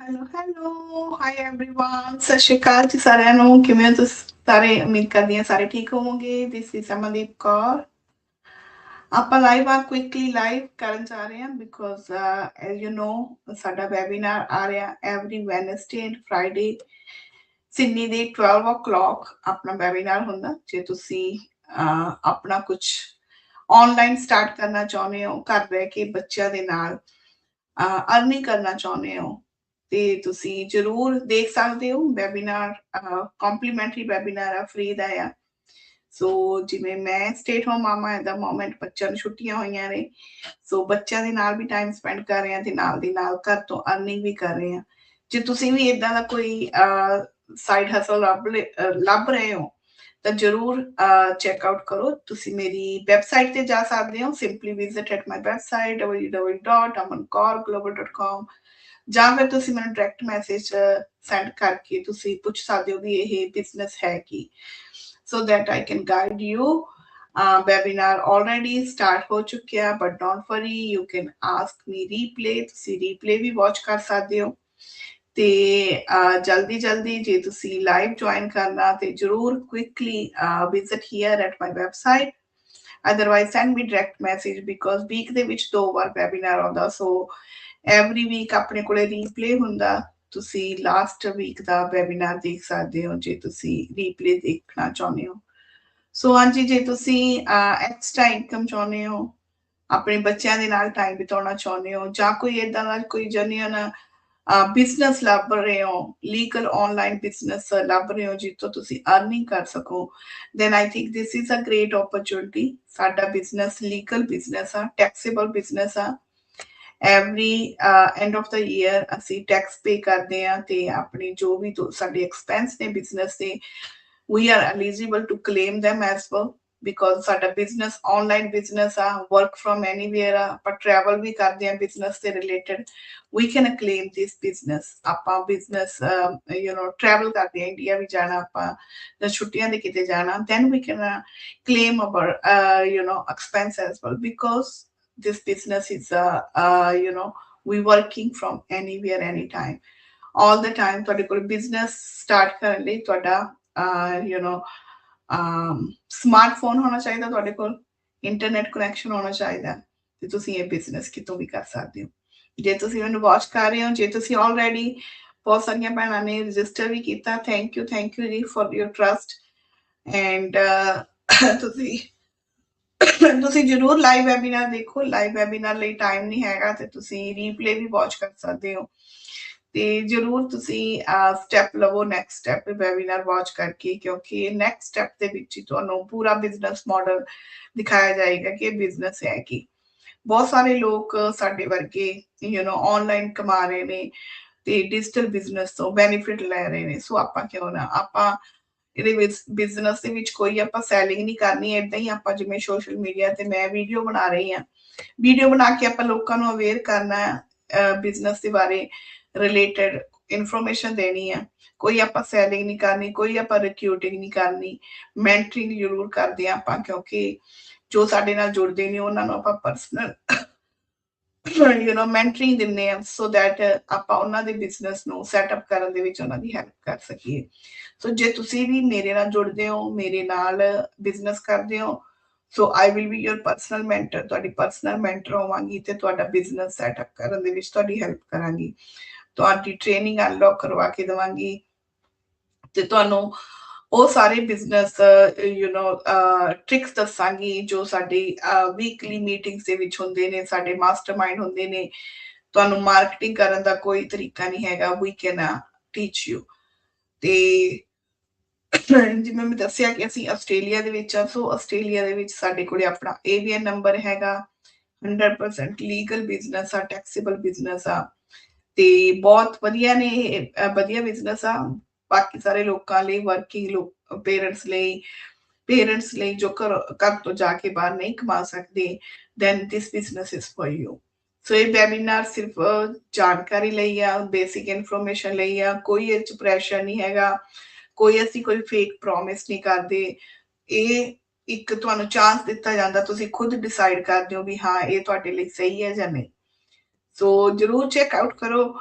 Hello hello hi everyone ਸਤਿ ਸ਼੍ਰੀ ਅਕਾਲ ਜੀ ਸਾਰਿਆਂ ਨੂੰ ਕਿਵੇਂ ਹੋ ਤੁਸੀਂ ਸਾਰੇ ਉਮੀਦ ਕਰਦੀ ਹਾਂ ਸਾਰੇ ਠੀਕ ਹੋਵੋਗੇ ਥਿਸ ਇਜ਼ ਅਮਨਦੀਪ ਕੌਰ ਆਪਾਂ ਲਾਈਵ ਆ ਕੁਇਕਲੀ ਲਾਈਵ ਕਰਨ ਜਾ ਰਹੇ ਹਾਂ ਬਿਕੋਜ਼ ਐਜ਼ ਯੂ نو ਸਾਡਾ ਵੈਬਿਨਾਰ ਆ ਰਿਹਾ every Wednesday and Friday Sydney ਦੇ 12 o'clock ਆਪਣਾ ਵੈਬਿਨਾਰ ਹੁੰਦਾ ਜੇ ਤੁਸੀਂ ਅਹ, ਆਪਣਾ ਕੁਝ ਆਨਲਾਈਨ ਸਟਾਰਟ ਕਰਨਾ ਚਾਹੁੰਦੇ ਹੋ ਘਰ ਬਹਿ ਕੇ ਬੱਚਿਆਂ ਦੇ ਨਾਲ ਅਰਨਿੰਗ ਕਰਨਾ ਚਾਹੁੰਦੇ ਹੋ ਤੇ ਤੁਸੀਂ ਜਰੂਰ ਦੇਖ ਸਕਦੇ ਹੋ ਵੈਬਿਨਾਰ ਕੰਪਲੀਮੈਂਟਰੀ ਵੈਬਿਨਾਰ ਆ ਫ੍ਰੀ ਦਾ ਆ। ਸੋ ਜਿਵੇਂ ਮੈਂ stay home mama at the moment ਬੱਚਿਆਂ ਨੂੰ ਛੁੱਟੀਆਂ ਹੋਈਆਂ ਨੇ। ਸੋ ਬੱਚਿਆਂ ਦੇ ਨਾਲ ਵੀ ਟਾਈਮ ਸਪੈਂਡ ਕਰ ਰਹੇ ਆ ਤੇ ਨਾਲ ਦੀ ਨਾਲ ਘਰ ਤੋਂ ਅਰਨਿੰਗ ਵੀ ਕਰ ਰਹੇ ਆ ਜੇ ਤੁਸੀਂ ਵੀ ਇਦਾਂ ਦਾ ਕੋਈ ਸਾਈਡ ਹਸਲ ਲੱਭ ਰਹੇ ਹੋ, ਤਾਂ ਜਰੂਰ ਚੈੱਕ ਆਊਟ ਕਰੋ। ਤੁਸੀਂ ਮੇਰੀ ਵੈਬਸਾਈਟ ਤੇ ਜਾ ਸਕਦੇ ਹੋ। Simply visit at my website www.amancorglobal.com ਜਾਂ ਫਿਰ ਤੁਸੀਂ ਮੈਨੂੰ ਡਾਇਰੈਕਟ ਮੈਸੇਜ ਸੈਂਡ ਕਰਕੇ ਤੁਸੀਂ ਪੁੱਛ ਸਕਦੇ ਹੋ ਵੀ ਇਹ ਬਿਜ਼ਨਸ ਹੈ ਕੀ। So that I can guide you webinar already start ਹੋ ਚੁੱਕਿਆ but don't worry you can ask me replay ਤੁਸੀਂ ਰੀਪਲੇ ਵੀ ਵਾਚ ਕਰ ਸਕਦੇ ਹੋ। ਤੇ uh, ਜਲਦੀ ਜਲਦੀ ਜੇ ਤੁਸੀਂ ਲਾਈਵ ਜੁਆਇਨ ਕਰਨਾ, ਤੇ ਜਰੂਰ quickly visit here at my website otherwise send me direct message because week ਦੇ ਵਿੱਚ ਦੋ ਵਾਰ ਵੈਬਿਨਾਰ ਆਉਂਦਾ ਸੋ ਐਵਰੀ ਵੀਕ ਆਪਣੇ ਕੋਲੇ ਰੀਪਲੇ ਹੁੰਦਾ, ਤੁਸੀਂ ਲਾਸਟ ਵੀਕ ਦਾ ਵੈਬਿਨਾਰ ਦੇਖ ਸਕਦੇ ਹੋ, ਜੇ ਤੁਸੀਂ ਰੀਪਲੇ ਦੇਖਣਾ ਚਾਹੁੰਦੇ ਹੋ। ਸੋ ਹਾਂਜੀ, ਜੇ ਤੁਸੀਂ ਐਕਸਟਰਾ ਇਨਕਮ ਚਾਹੁੰਦੇ ਹੋ, ਆਪਣੇ ਬੱਚਿਆਂ ਦੇ ਨਾਲ ਟਾਈਮ ਬਿਤਾਉਣਾ ਚਾਹੁੰਦੇ ਹੋ, ਜਾਂ ਕੋਈ ਇਦਾਂ ਦਾ ਕੋਈ ਜੈਨੂਇਨ ਬਿਜ਼ਨਸ ਲੱਭ ਰਹੇ ਹੋ ਲੀਗਲ ਆਨਲਾਈਨ ਬਿਜ਼ਨਸ ਲੱਭ ਰਹੇ ਹੋ, ਜਿੱਥੋਂ ਤੁਸੀਂ ਅਰਨਿੰਗ ਕਰ ਸਕੋ then I think this is a great opportunity ਸਾਡਾ ਬਿਜ਼ਨਸ ਲੀਗਲ ਬਿਜ਼ਨਸ ਆ ਟੈਕਸੇਬਲ ਬਿਜ਼ਨਸ ਆ। Every end of the year ਅਸੀਂ ਟੈਕਸ ਪੇ ਕਰਦੇ ਆ ਤੇ ਆਪਣੀ ਜੋ ਵੀ ਦੋ- ਸਾਡੇ ਐਕਸਪੈਂਸ ਨੇ ਬਿਜ਼ਨਸ ਦੇ we are eligible to claim them as well because ਸਾਡਾ ਬਿਜ਼ਨਸ ਆਨਲਾਈਨ ਬਿਜ਼ਨਸ ਆ ਵਰਕ ਫਰਮ ਐਨੀਵੇਅਰ ਆ ਆਪਾਂ ਟਰੈਵਲ ਵੀ ਕਰਦੇ ਆ ਬਿਜ਼ਨਸ ਦੇ related we can claim this business. ਆਪਾਂ ਬਿਜ਼ਨਸ ਯੂ نو ਟਰੈਵਲ ਕਰਦੇ ਆ ਇੰਡੀਆ ਵੀ ਜਾਣਾ ਆਪਾਂ ਜਾਂ ਛੁੱਟੀਆਂ ਦੇ ਕਿਤੇ ਜਾਣਾ then we can uh, claim our uh, you know expense as well because this business is uh, uh, you know we working from anywhere anytime all the time ਤੁਹਾਡੇ ਕੋਲ ਬਿਜ਼ਨਸ ਸਟਾਰਟ ਕਰਨ ਲਈ ਤੁਹਾਡਾ ਯੂ نو ਸਮਾਰਟਫੋਨ ਹੋਣਾ ਚਾਹੀਦਾ ਤੁਹਾਡੇ ਕੋਲ internet connection ਹੋਣਾ ਚਾਹੀਦਾ ਤੇ ਤੁਸੀਂ ਇਹ ਬਿਜ਼ਨਸ ਕਿਤੋਂ ਵੀ ਕਰ ਸਕਦੇ ਹੋ ਜੇ ਤੁਸੀਂ ਮੈਨੂੰ ਵਾਚ ਕਰ ਰਹੇ ਹੋ ਜੇ ਤੁਸੀਂ ਆਲਰੇਡੀ ਬਹੁਤ ਸਾਰੀਆਂ ਭੈਣਾਂ ਨੇ ਰਜਿਸਟਰ ਵੀ ਕੀਤਾ thank you thank you ji for your trust and ਤੁਸੀਂ ਤੁਸੀਂ ਜਰੂਰ ਲਾਈਵ ਵੈਬਿਨਾਰ ਦੇਖੋ। ਲਾਈਵ ਵੈਬਿਨਾਰ ਲਈ ਟਾਈਮ ਨਹੀਂ ਹੈਗਾ ਤੇ ਤੁਸੀਂ ਰੀਪਲੇ ਵੀ ਵਾਚ ਕਰ ਸਕਦੇ ਹੋ। ਤੇ ਜਰੂਰ ਤੁਸੀਂ ਸਟੈਪ ਲਵੋ ਨੈਕਸਟ ਸਟੈਪ ਵੈਬਿਨਾਰ ਵਾਚ ਕਰਕੇ ਕਿਉਂਕਿ ਨੈਕਸਟ ਸਟੈਪ ਦੇ ਵਿੱਚ ਹੀ ਤੁਹਾਨੂੰ ਪੂਰਾ ਬਿਜ਼ਨਸ ਮਾਡਲ ਦਿਖਾਇਆ ਜਾਏਗਾ ਕਿ ਬਿਜ਼ਨਸ ਹੈ ਕੀ। ਬਹੁਤ ਸਾਰੇ ਲੋਕ ਸਾਡੇ ਵਰਗੇ ਯੂ نو ਆਨਲਾਈਨ ਕਮਾ ਰਹੇ ਨੇ ਤੇ ਡਿਜੀਟਲ ਬਿਜ਼ਨਸ ਤੋਂ ਬੈਨੀਫਿਟ ਲੈ ਰਹੇ ਨੇ। ਸੋ ਆਪਾਂ ਕਿਉਂ ਨਾ, ਆਪਾਂ ਇਹਦੇ ਵਿੱਚ ਬਿਜ਼ਨਸ ਦੇ ਵਿੱਚ ਕੋਈ ਆਪਾਂ ਸੈਲਿੰਗ ਨਹੀਂ ਕਰਨੀ, ਏਦਾਂ ਹੀ ਆਪਾਂ ਜਿਵੇਂ ਸੋਸ਼ਲ ਮੀਡੀਆ ਤੇ ਮੈਂ ਵੀਡੀਓ ਬਣਾ ਰਹੀ ਹਾਂ। ਵੀਡੀਓ ਬਣਾ ਕੇ ਆਪਾਂ ਲੋਕਾਂ ਨੂੰ ਅਵੇਅਰ ਕਰਨਾ ਬਿਜ਼ਨਸ ਦੇ ਬਾਰੇ ਰਿਲੇਟਡ ਇਨਫੋਰਮੇਸ਼ਨ ਦੇਣੀ ਹੈ ਕੋਈ ਆਪਾਂ ਸੈਲਿੰਗ ਨਹੀਂ ਕਰਨੀ, ਕੋਈ ਆਪਾਂ ਰਿਕਰੂਟਿੰਗ ਨਹੀਂ ਕਰਨੀ ਮੈਂਟਰਿੰਗ ਜ਼ਰੂਰ ਕਰਦੇ ਆ ਆਪਾਂ ਕਿਉਂਕਿ ਜੋ ਸਾਡੇ ਨਾਲ ਜੁੜਦੇ ਨੇ ਉਹਨਾਂ ਨੂੰ ਆਪਾਂ ਪਰਸਨਲ ਯੂ نو ਮੈਂਟਰਿੰਗ ਦਿੰਦੇ ਆ ਸੋ ਦੈਟ ਆਪਾਂ ਉਹਨਾਂ ਦੇ ਬਿਜ਼ਨਸ ਨੂੰ ਸੈਟਅਪ ਕਰਨ ਦੇ ਵਿੱਚ ਉਹਨਾਂ ਦੀ ਹੈਲਪ ਕਰ ਸਕੀਏ। ਸੋ ਜੇ ਤੁਸੀਂ ਵੀ ਮੇਰੇ ਨਾਲ ਜੁੜਦੇ ਹੋ, ਮੇਰੇ ਨਾਲ ਬਿਜ਼ਨਸ ਕਰਦੇ ਹੋ so I will be your personal mentor ਤੁਹਾਡੀ ਪਰਸਨਲ ਮੈਂਟਰ ਹੋਵਾਂਗੀ ਤੇ ਤੁਹਾਡਾ ਬਿਜ਼ਨਸ ਸੈਟਅਪ ਕਰਨ ਦੇ ਵਿੱਚ ਤੁਹਾਡੀ ਹੈਲਪ ਕਰਾਂਗੀ। ਤੁਹਾਡੀ ਟ੍ਰੇਨਿੰਗ ਅਨਲੌਕ ਕਰਵਾ ਕੇ ਦਵਾਂਗੀ ਤੇ ਤੁਹਾਨੂੰ ਉਹ ਸਾਰੇ ਬਿਜ਼ਨਸ ਯੂ نو ਟ੍ਰਿਕਸ ਦੱਸਾਂਗੀ ਜੋ ਸਾਡੀ ਵੀਕਲੀ ਮੀਟਿੰਗਸ ਦੇ ਵਿੱਚ ਹੁੰਦੇ ਨੇ ਸਾਡੇ ਮਾਸਟਰਮਾਈਂਡ ਹੁੰਦੇ ਨੇ। ਤੁਹਾਨੂੰ ਮਾਰਕੀਟਿੰਗ ਕਰਨ ਦਾ ਕੋਈ ਤਰੀਕਾ ਨਹੀਂ ਹੈਗਾ। ਵੀ ਕੈਨ ਟੀਚ ਯੂ ਤੇ ਜਿਵੇਂ ਮੈਂ ਦੱਸਿਆ ਕਿ ਅਸੀਂ ਆਸਟ੍ਰੇਲੀਆ ਦੇ ਵਿੱਚ ਆ ਸੋ ਆਸਟ੍ਰੇਲੀਆ ਦੇ ਵਿੱਚ ਸਾਡੇ ਕੋਲੇ ਆਪਣਾ ਏਵੀਐਨ ਨੰਬਰ ਹੈਗਾ। 100% ਲੀਗਲ ਬਿਜ਼ਨਸ ਆ ਟੈਕਸੇਬਲ ਬਿਜ਼ਨਸ ਆ। ਤੇ ਬਹੁਤ ਵਧੀਆ ਨੇ ਇਹ, ਵਧੀਆ ਬਿਜ਼ਨਸ ਆ। ਬਾਕੀ ਸਾਰੇ ਲੋਕਾਂ ਲਈ ਵਰਕਿੰਗ ਲੋਕ ਪੇਰੈਂਟਸ ਲਈ ਪੇਰੈਂਟਸ ਲਈ ਜੋ ਘਰ ਘਰ ਤੋਂ ਜਾ ਕੇ ਬਾਹਰ ਨਹੀਂ ਕਮਾ ਸਕਦੇ, then this business is for you. ਸੋ ਇਹ ਵੈਬਿਨਾਰ ਸਿਰਫ ਜਾਣਕਾਰੀ ਲਈ ਆ ਬੇਸਿਕ ਇਨਫੋਰਮੇਸ਼ਨ ਲਈ ਆ, ਕੋਈ ਇਹ ਚ ਪ੍ਰੈਸ਼ਰ ਨਹੀਂ ਹੈਗਾ, ਕੋਈ ਅਸੀਂ ਕੋਈ ਫੇਕ ਪ੍ਰੋਮਿਸ ਨਹੀਂ ਕਰਦੇ, ਇਹ ਇੱਕ ਤੁਹਾਨੂੰ ਚਾਂਸ ਦਿੱਤਾ ਜਾਂਦਾ, ਤੁਸੀਂ ਖੁਦ ਡਿਸਾਈਡ ਕਰਦੇ ਹੋ ਵੀ ਹਾਂ, ਇਹ ਤੁਹਾਡੇ ਲਈ ਸਹੀ ਹੈ ਜਾਂ ਨਹੀਂ। ਸੋ ਜਰੂਰ ਚੈੱਕ ਆਊਟ ਕਰੋ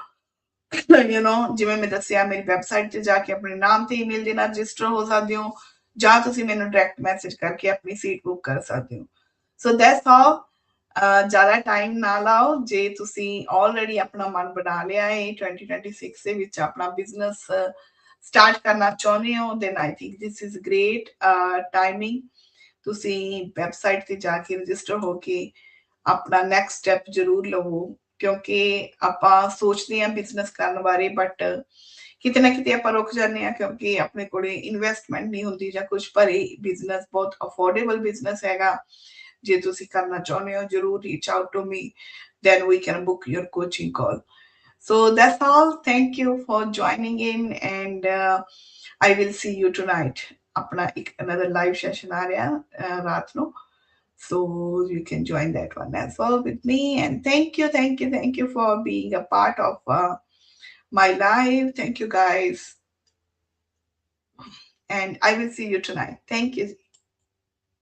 ਯੂ نو ਜਿਵੇਂ ਮੈਂ ਦੱਸਿਆ ਮੇਰੀ ਵੈਬਸਾਈਟ ਤੇ ਜਾ ਕੇ ਆਪਣੇ ਨਾਮ ਤੇ ਈਮੇਲ ਦੇ ਨਾਲ ਰਜਿਸਟਰ ਹੋ ਸਕਦੇ ਹੋ ਜਾਂ ਤੁਸੀਂ ਮੈਨੂੰ ਡਾਇਰੈਕਟ ਮੈਸੇਜ ਕਰਕੇ ਆਪਣੀ ਸੀਟ ਬੁੱਕ ਕਰ ਸਕਦੇ ਹੋ ਸੋ ਦੈਟਸ ਆਲ ਜ਼ਿਆਦਾ ਟਾਈਮ ਨਾ ਲਾਓ ਜੇ ਤੁਸੀਂ ਆਲਰੇਡੀ ਆਪਣਾ ਮਨ ਬਣਾ ਲਿਆ ਹੈ 2026 ਦੇ ਵਿੱਚ ਆਪਣਾ ਬਿਜ਼ਨਸ ਸਟਾਰਟ ਕਰਨਾ ਚਾਹੁੰਦੇ ਹੋ then I think this is great timing ਤੁਸੀਂ ਵੈਬਸਾਈਟ ਤੇ ਜਾ ਕੇ ਰਜਿਸਟਰ ਹੋ ਕੇ ਆਪਣਾ ਨੈਕਸਟ ਸਟੈਪ ਜ਼ਰੂਰ ਲਵੋ ਕਿਉਂਕਿ ਆਪਾਂ ਸੋਚਦੇ ਹਾਂ ਬਿਜ਼ਨਸ ਕਰਨ ਬਾਰੇ ਬਟ ਕਿਤੇ ਨਾ ਕਿਤੇ ਆਪਾਂ ਰੁਕ ਜਾਂਦੇ ਆ ਕਿਉਂਕਿ ਆਪਣੇ ਕੋਲੇ ਇਨਵੈਸਟਮੈਂਟ ਨਹੀਂ ਹੁੰਦੀ ਜਾਂ ਕੁਝ ਭਰੇ ਬਿਜ਼ਨਸ ਬਹੁਤ ਅਫੋਰਡੇਬਲ ਬਿਜ਼ਨਸ ਹੈਗਾ। ਜੇ ਤੁਸੀਂ ਕਰਨਾ ਚਾਹੁੰਦੇ ਹੋ ਜਰੂਰ reach out to me then we can book your coaching call. So that's all. Thank you for joining in and uh, i will see you tonight. ਆਪਣਾ ਇੱਕ another live session ਆ ਰਿਹਾ uh, ਰਾਤ ਨੂੰ। So you can join that one as well with me. And thank you thank you thank you for being a part of uh, my life. thank you guys. And i will see you tonight. Thank you